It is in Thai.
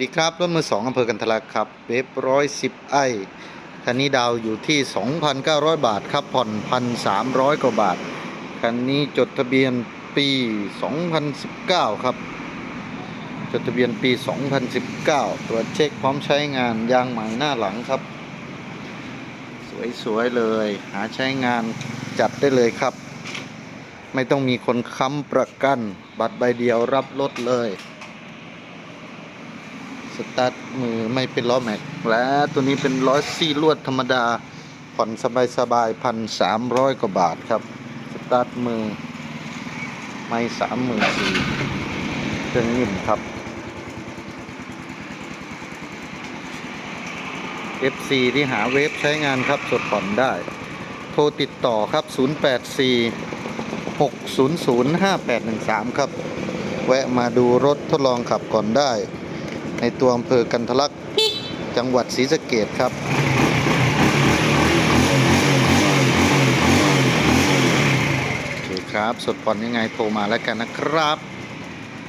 ดีครับรถมือสองอำเภอกันทลักครับเวฟร้อยสิบไอคันนี้ดาวอยู่ที่ 2,900 บาทครับผ่อน1,300 กว่าบาท คันนี้จดทะเบียนปี 2019 ครับ จดทะเบียนปี 2019 ตรวจเช็คพร้อมใช้งานยางใหม่หน้าหลังครับ สวยๆเลย หาใช้งานจัดได้เลยครับ ไม่ต้องมีคนค้ำประกัน บัตรใบเดียวรับรถเลย ตาร์ทมือไม่เป็นล้อแม็ก และตัวนี้เป็นล้อซี่ลวดธรรมดา ผ่อนสบายสบายพันสามร้อยกว่าบาทครับ สตาร์ทมือ ไม่สามหมื่นสี่เครื่องนิ่มครับ FC ที่หาเวฟใช้งานครับสดผ่อนได้ โทรติดต่อครับ 084 600 5813 ครับ แวะมาดูรถทดลองขับก่อนได้ ในตัวอำเภอกันทะลักจังหวัดศรีสะเกดครับดูคครับสดผ่อนยังไงโทรมาแล้วกันนะครับ